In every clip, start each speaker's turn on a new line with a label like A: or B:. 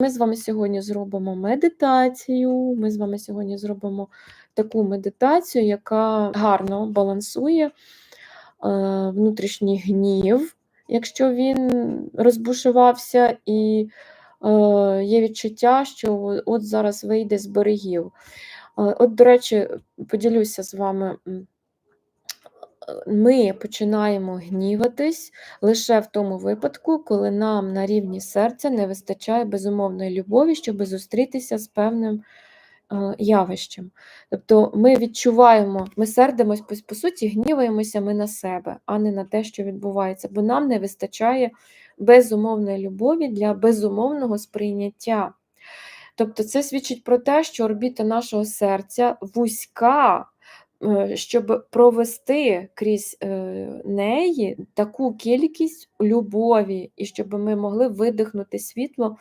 A: Ми з вами сьогодні зробимо медитацію. Ми з вами сьогодні зробимо таку медитацію, яка гарно балансує е, внутрішній гнів, якщо він розбушувався, і е, є відчуття, що от зараз вийде з берегів. Е, от, до речі, поділюся з вами ми починаємо гніватись лише в тому випадку, коли нам на рівні серця не вистачає безумовної любові, щоб зустрітися з певним е, явищем. Тобто ми відчуваємо, ми сердимось, по, суті, гніваємося ми на себе, а не на те, що відбувається, бо нам не вистачає безумовної любові для безумовного сприйняття. Тобто це свідчить про те, що орбіта нашого серця вузька. Е, щоб провести крізь е, неї таку кількість любові, і щоб ми могли видихнути світло,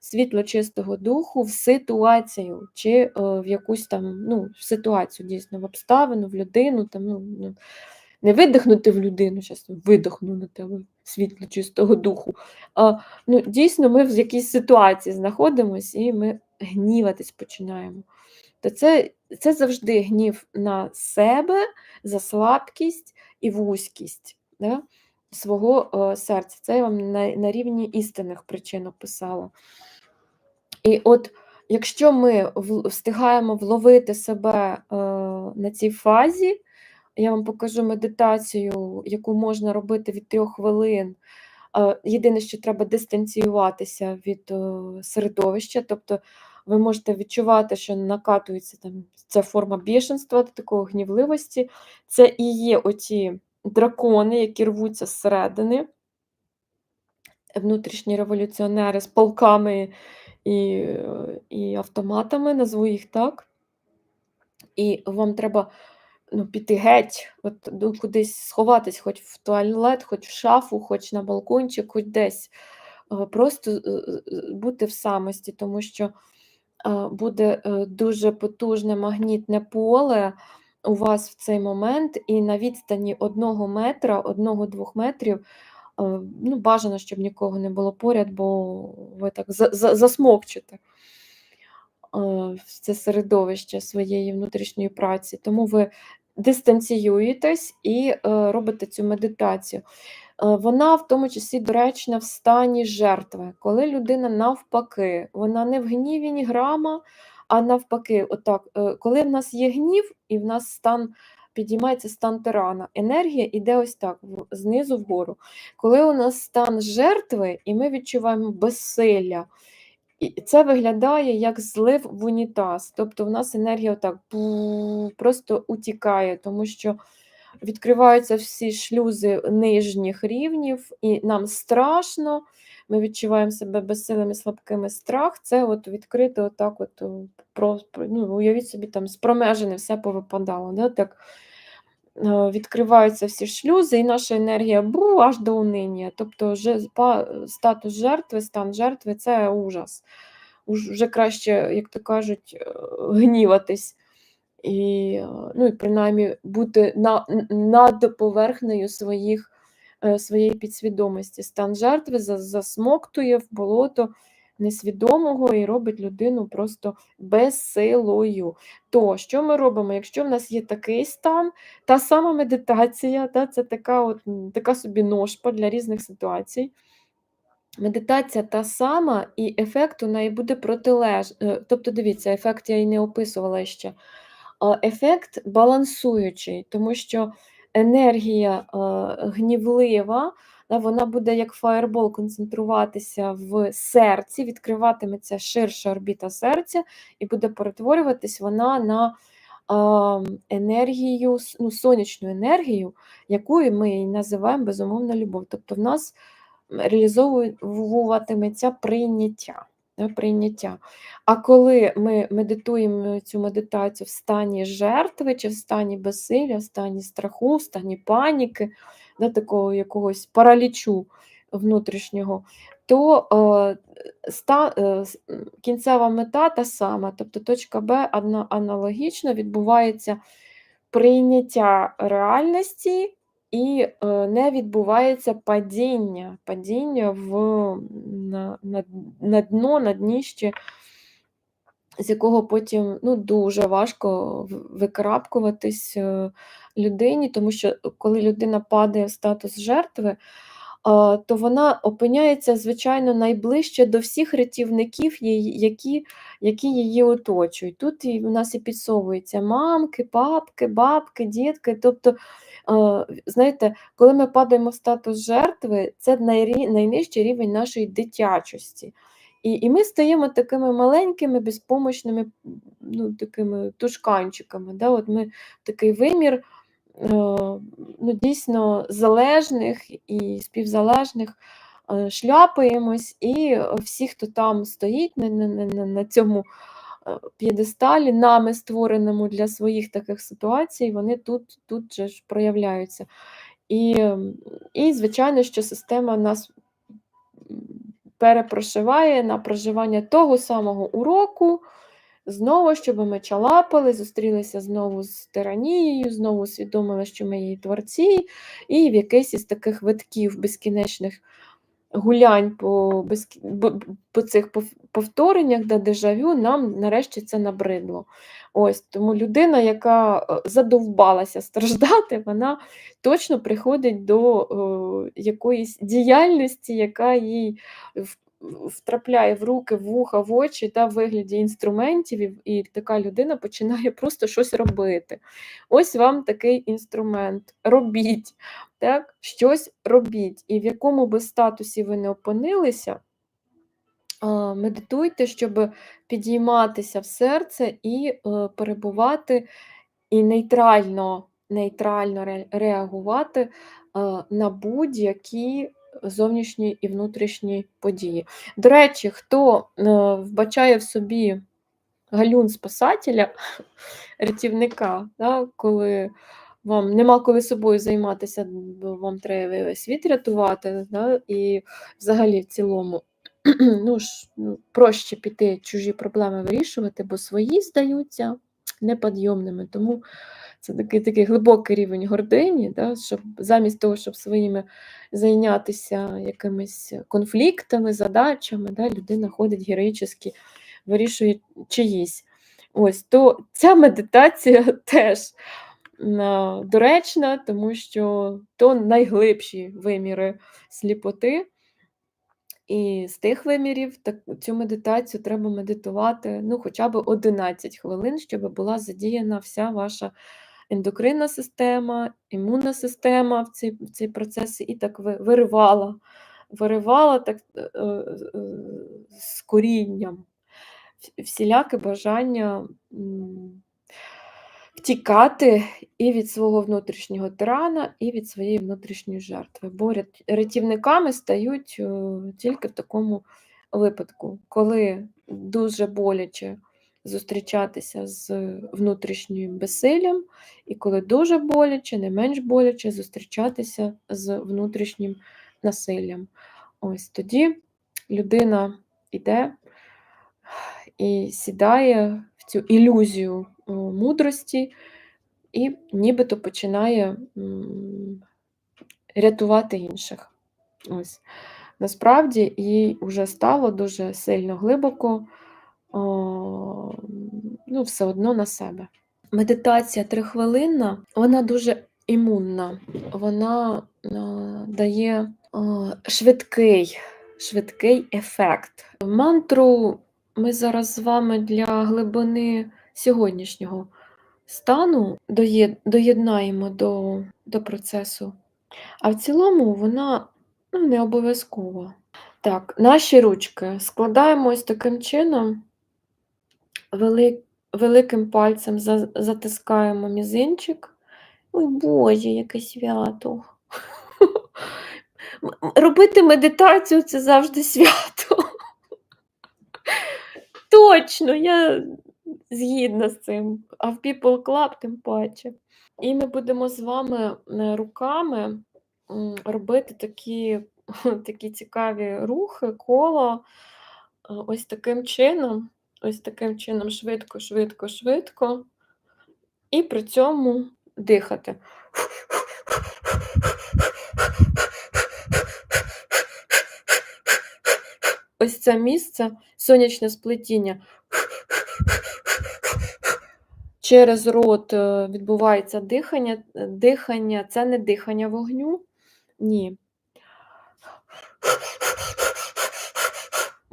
A: світло чистого духу в ситуацію, чи е, в якусь там ну, ситуацію, дійсно, в обставину, в людину. там, ну, ну Не видихнути в людину, зараз видихну на тебе світло чистого духу. А ну, Дійсно, ми в якійсь ситуації знаходимося і ми гніватись починаємо то це це завжди гнів на себе за слабкість і вузькість да, свого о, серця. Це я вам на, на рівні істинних причин описала. І от якщо ми встигаємо вловити себе е, на цій фазі, я вам покажу медитацію, яку можна робити від трьох хвилин. Е, єдине, що треба дистанціюватися від е, середовища, тобто ви можете відчувати, що накатується там ця форма бішенства, такої гнівливості. Це і є оті дракони, які рвуться зсередини, внутрішні революціонери з полками і, і автоматами, назву їх так. І вам треба ну, піти геть, от, ну, кудись сховатись, хоч в туалет, хоч в шафу, хоч на балкончик, хоч десь. Е, просто е, е, бути в самості, тому що буде е, дуже потужне магнітне поле у вас в цей момент, і на відстані одного метра, одного-двох метрів. Е, ну, Бажано, щоб нікого не було поряд, бо ви так засмокчете е, це середовище своєї внутрішньої праці. Тому ви дистанціюєтесь і робите цю медитацію. Е, вона в тому числі доречна в стані жертви, коли людина навпаки, вона не в гніві ні грама, а навпаки, отак, е, коли в нас є гнів і в нас стан підіймається стан тирана, енергія йде ось так, знизу вгору. Коли у нас стан жертви, і ми відчуваємо безсилля, і це виглядає як злив в унітаз. Тобто в нас енергія отак просто утікає, тому що відкриваються всі шлюзи нижніх рівнів, і нам страшно, ми відчуваємо себе безсилими, слабкими страх. Це от відкрити, отак, от, про, ну, уявіть собі, там спромежене все повипадало. Да? Так, е, Відкриваються всі шлюзи, і наша енергія бу, аж до униння. Тобто статус жертви, стан жертви це ужас. Уже краще, як то кажуть, е, гніватись і е, ну, і принаймні бути на, над поверхнею своїх, е, своєї підсвідомості. Стан жертви засмоктує в болото несвідомого і робить людину просто безсилою. То, що ми робимо? Якщо в нас є такий стан, та сама медитація, та, це така от, така собі ножпа для різних ситуацій. Медитація та сама, і ефект у неї буде протилежний. Е, тобто, дивіться, ефект я і не описувала ще ефект балансуючий, тому що енергія гнівлива, вона буде як фаєрбол концентруватися в серці, відкриватиметься ширша орбіта серця, і буде перетворюватись вона на енергію, ну, сонячну енергію, яку ми і називаємо безумовна любов. Тобто в нас реалізовуватиметься прийняття прийняття. А коли ми медитуємо цю медитацію в стані жертви, чи в стані безсилля, в стані страху, в стані паніки, да, такого якогось паралічу внутрішнього, то е, ста, е, кінцева мета та сама, тобто точка Б аналогічно відбувається прийняття реальності і е, не відбувається падіння, падіння в, на, на, на дно, на дніще, з якого потім ну, дуже важко викрапкуватись е, людині, тому що коли людина падає в статус жертви, то вона опиняється, звичайно, найближче до всіх рятівників, які, які її оточують. Тут в нас і підсовуються мамки, папки, бабки, дітки. Тобто, знаєте, коли ми падаємо в статус жертви, це найнижчий рівень нашої дитячості. І, і ми стаємо такими маленькими, безпомощними, ну, такими тушканчиками. Да? От ми такий вимір ну, дійсно залежних і співзалежних е, шляпаємось, і всі, хто там стоїть на, на, на- на цьому е, п'єдесталі, нами створеному для своїх таких ситуацій, вони тут, тут же ж проявляються. І, і звичайно, що система нас перепрошиває на проживання того самого уроку, знову, щоб ми чалапали, зустрілися знову з тиранією, знову усвідомили, що ми її творці, і в якийсь із таких витків безкінечних гулянь по, безкі... по цих повтореннях да, дежавю, нам нарешті це набридло. Ось Тому людина, яка е, задовбалася страждати, вона точно приходить до е, якоїсь діяльності, яка їй втрапляє в руки, в вуха, в очі та в вигляді інструментів, і, така людина починає просто щось робити. Ось вам такий інструмент. Робіть, так? щось робіть. І в якому би статусі ви не опинилися, медитуйте, щоб підійматися в серце і е, перебувати і нейтрально, нейтрально реагувати е, на будь-які зовнішні і внутрішні події. До речі, хто е, вбачає в собі галюн спасателя, рятівника, да, коли вам нема коли собою займатися, бо вам треба весь світ рятувати, да, і взагалі в цілому ну, ж, ну, проще піти чужі проблеми вирішувати, бо свої здаються неподйомними. Тому це такий такий глибокий рівень гордині, да, щоб замість того, щоб своїми зайнятися якимись конфліктами, задачами, да, людина ходить героїчно, вирішує чиїсь. Ось, то ця медитація теж доречна, тому що то найглибші виміри сліпоти. І з тих вимірів так, цю медитацію треба медитувати ну, хоча б 11 хвилин, щоб була задіяна вся ваша ендокринна система, імунна система в ці, в ці процеси, і так виривала, виривала так, е, е, з корінням вс- всіляке бажання втікати і від свого внутрішнього тирана, і від своєї внутрішньої жертви. Бо рятівниками стають е, тільки в такому випадку, коли дуже боляче зустрічатися з внутрішнім безсиллям, і коли дуже боляче, не менш боляче зустрічатися з внутрішнім насиллям. Ось тоді людина йде і сідає в цю ілюзію мудрості і нібито починає рятувати інших. Ось. Насправді їй вже стало дуже сильно глибоко, о, ну, все одно на себе. Медитація трихвилинна, вона дуже імунна, вона е, дає е, швидкий, швидкий ефект. Мантру ми зараз з вами для глибини сьогоднішнього стану доєднаємо до, до процесу. А в цілому вона ну, не обов'язкова. Так, наші ручки складаємо ось таким чином, великим пальцем за, затискаємо мізинчик. Ой, Боже, яке свято. Робити медитацію це завжди свято. Точно, я згідна з цим. А в People Club тим паче. І ми будемо з вами руками робити такі, такі цікаві рухи, коло е, ось таким чином, ось таким чином швидко, швидко, швидко. І при цьому дихати. Ось це місце, сонячне сплетіння. Через рот е, відбувається дихання. Дихання це не дихання вогню. Ні.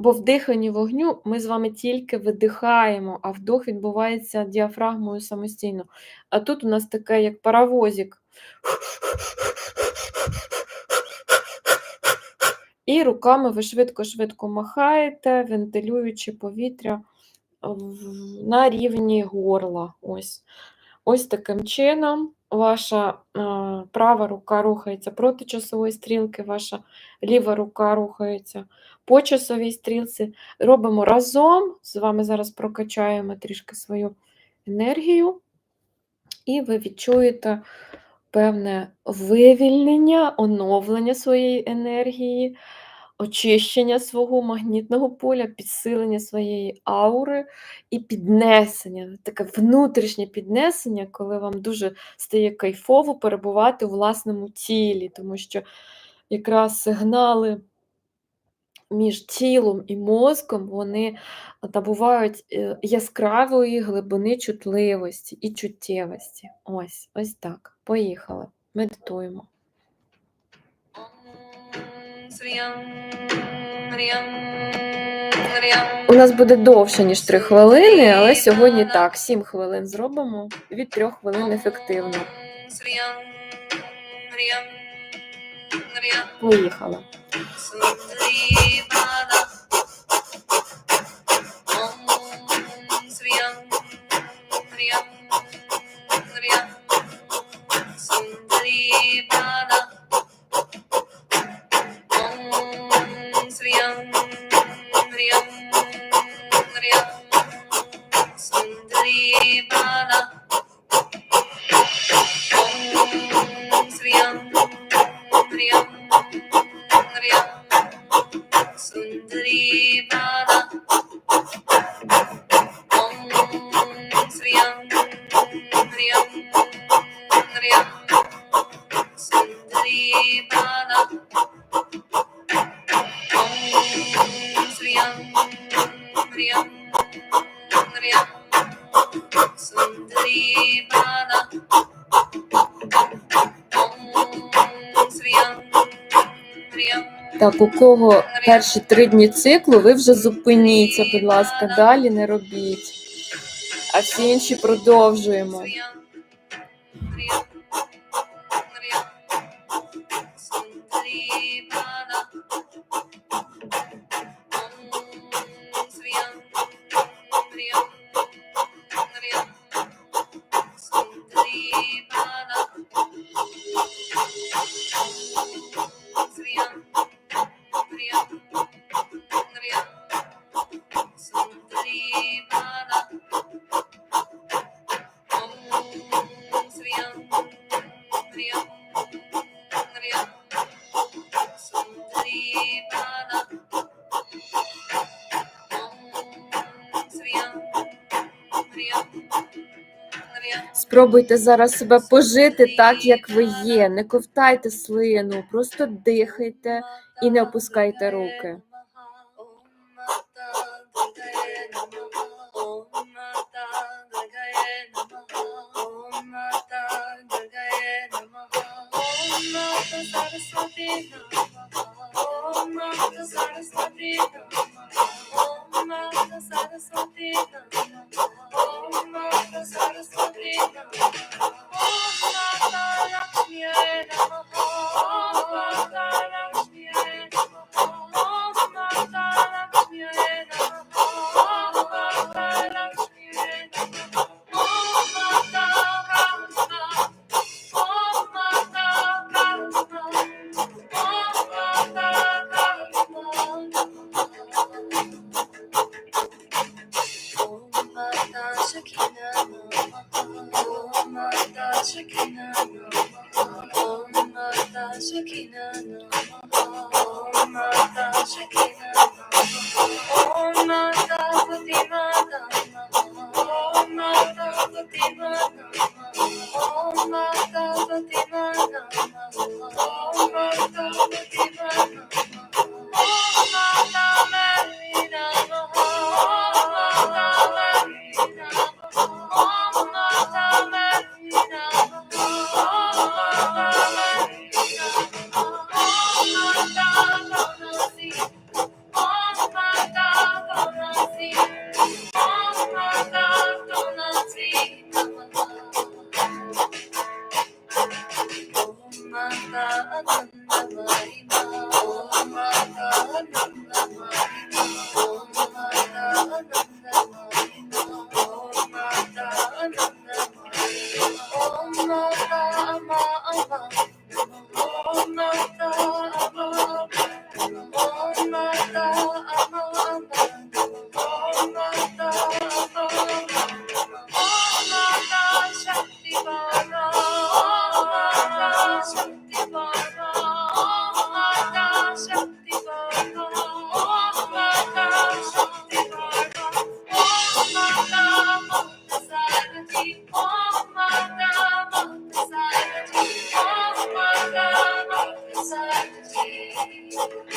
A: Бо в диханні вогню ми з вами тільки видихаємо, а вдох відбувається діафрагмою самостійно. А тут у нас таке, як паровозик. І руками ви швидко-швидко махаєте, вентилюючи повітря на рівні горла. Ось, Ось таким чином ваша е, права рука рухається проти часової стрілки, ваша ліва рука рухається по часовій стрілці. Робимо разом. З вами зараз прокачаємо трішки свою енергію, і ви відчуєте певне вивільнення, оновлення своєї енергії, очищення свого магнітного поля, підсилення своєї аури і піднесення, таке внутрішнє піднесення, коли вам дуже стає кайфово перебувати у власному тілі, тому що якраз сигнали між тілом і мозком вони набувають е, яскравої глибини чутливості і чуттєвості. Ось, ось так. Поїхали. Медитуємо. У нас буде довше, ніж 3 хвилини, але сьогодні так, 7 хвилин зробимо. Від 3 хвилин ефективно. Поїхали.
B: Simply, Mother.
A: Так, у кого перші три дні циклу, ви вже зупиніться, будь ласка, далі не робіть. А всі інші продовжуємо. Спробуйте зараз себе пожити так, як ви є. Не ковтайте слину, просто дихайте і не опускайте руки.
B: Зараз Mata Saraswati Namah Om Saraswati Namah Om Mata Namah Thank
A: you.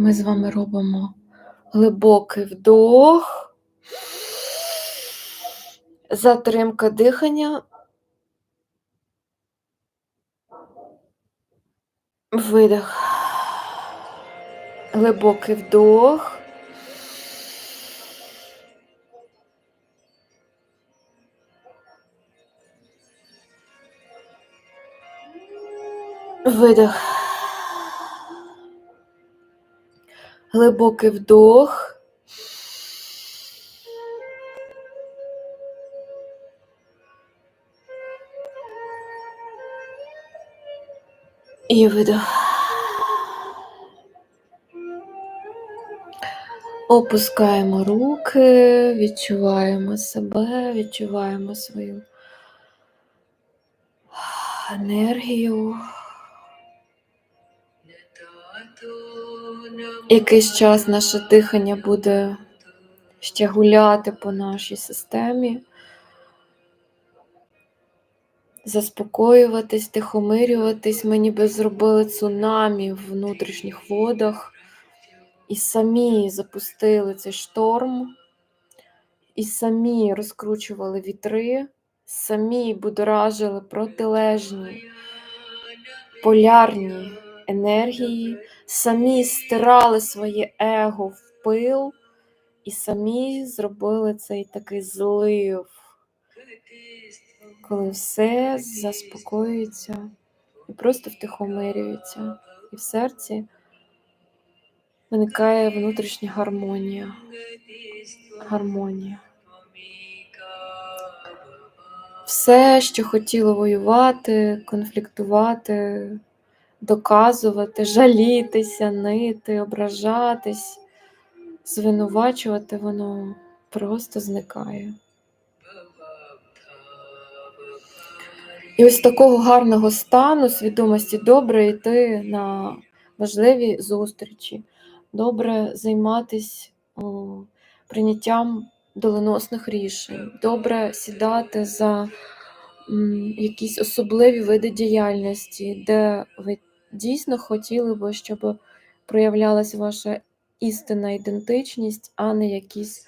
A: Ми з вами робимо глибокий вдох, затримка дихання, видих, глибокий вдох. Видих. Глибокий вдох. І видох. Опускаємо руки, відчуваємо себе, відчуваємо свою енергію. Якийсь час наше дихання буде ще гуляти по нашій системі, заспокоюватись, тихомирюватись. Ми ніби зробили цунамі в внутрішніх водах і самі запустили цей шторм, і самі розкручували вітри, самі будоражили протилежні полярні енергії, самі стирали своє его в пил і самі зробили цей такий злив, коли все заспокоюється і просто втихомирюється, і в серці виникає внутрішня гармонія. Гармонія. Все, що хотіло воювати, конфліктувати, доказувати, жалітися, нити, ображатись, звинувачувати, воно просто зникає. І ось такого гарного стану свідомості добре йти на важливі зустрічі, добре займатися прийняттям доленосних рішень, добре сідати за якісь особливі види діяльності, де ви дійсно хотіли би, щоб проявлялася ваша істинна ідентичність, а не якісь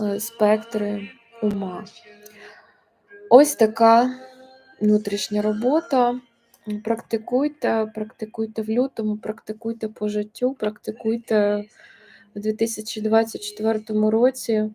A: е, спектри ума. Ось така внутрішня робота. Практикуйте, практикуйте в лютому, практикуйте по життю, практикуйте у 2024 році.